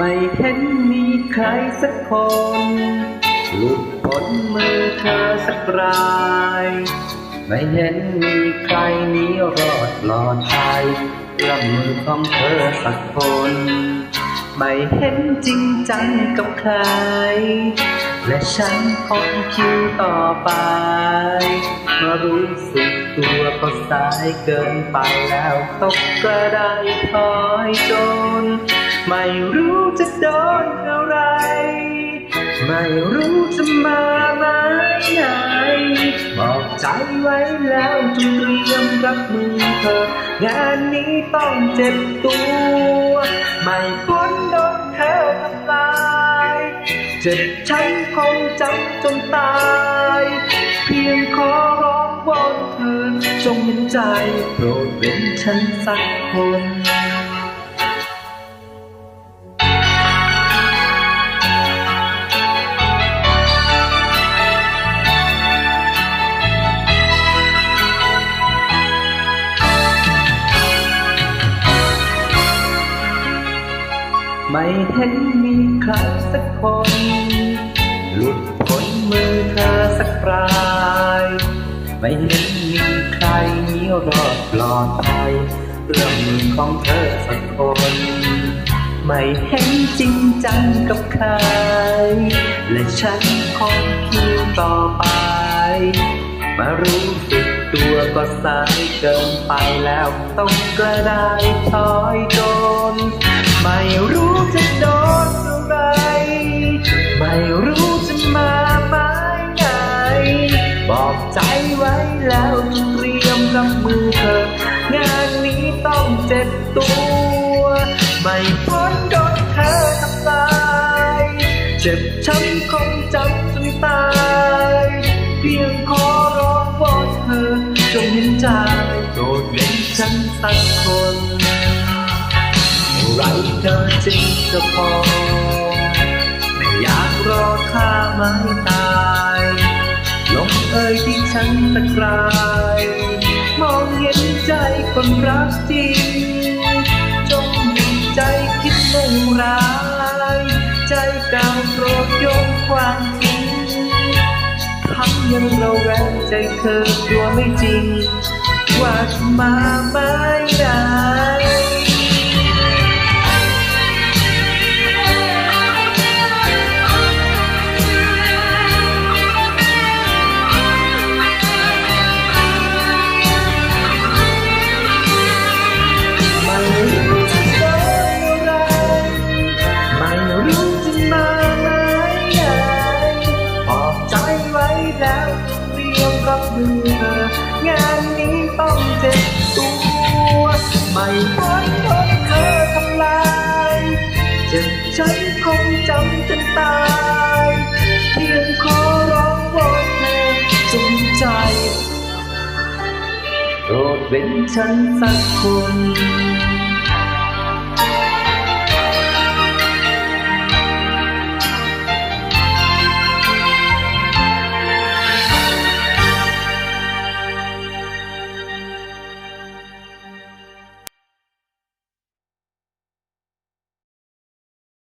ไม่เห็นมีใครสักคนหลุดพ้นมือเธอสักราย ไม่เห็นมีใครหนี้รอดปลอดภัยเอื้อมมือของเธอสักคน ไม่เห็นจริงจังกับใคร และฉันคงคิวต่อไปมารู้สึกตัวก็สายเกินไปแล้วตกกระไดถอยจน ไม่รู้ ไม่รู้จะมาไหมไหนบอกใจไว้แล้วจงเตรียมรับมือเธองานนี้ต้องเจ็บตัว ไม่พ้นโดนเธอทำลายเจ็บช้ำคงจำจนตาย เพียงขอร้องวอนเธอจงเห็นใจโปรดเป็นฉันสักคน ไม่เห็นมีใครสักคน หลุดพ้นมือเธอสักปลาย ไม่เห็นมีใครหนี้รอดปลอดภัยเรื่องมือของเธอสักคน ไม่เห็นจริงจังกับใคร และฉันคงคิวต่อไป มารู้สึกตัวก็สายเกินไปแล้ว ต้องกระไดถอยโดนไม่รู้ ใจไว้แล้วจะเตรียมรับมือเธอ งานนี้ต้องเจ็บตัว ไม่พ้นโดนเธอทำลายเจ็บช้ำคงจำจนตาย เพียงขอร้องวอนเธอ จงเห็นใจโปรดเห็นฉันสักคนไรเธอจึงจะพอ ไม่อยากรอข้าไม่ตาย เอ่ยที่ฉันตะกราย มองเห็นใจคนรักจริง จงมีใจคิดมุ่งร้าย ใจเก่าโปรดยกความทิ้งทำยังเราแวงใจเธอกลัวไม่จริง ว่ามาไม่ได้ ไม่พ้นโดนเธอทำลายเจ็บฉันคงจำจนตายเพียงขอร้องวอนเธอจงใจโปรดเป็นฉันสักคน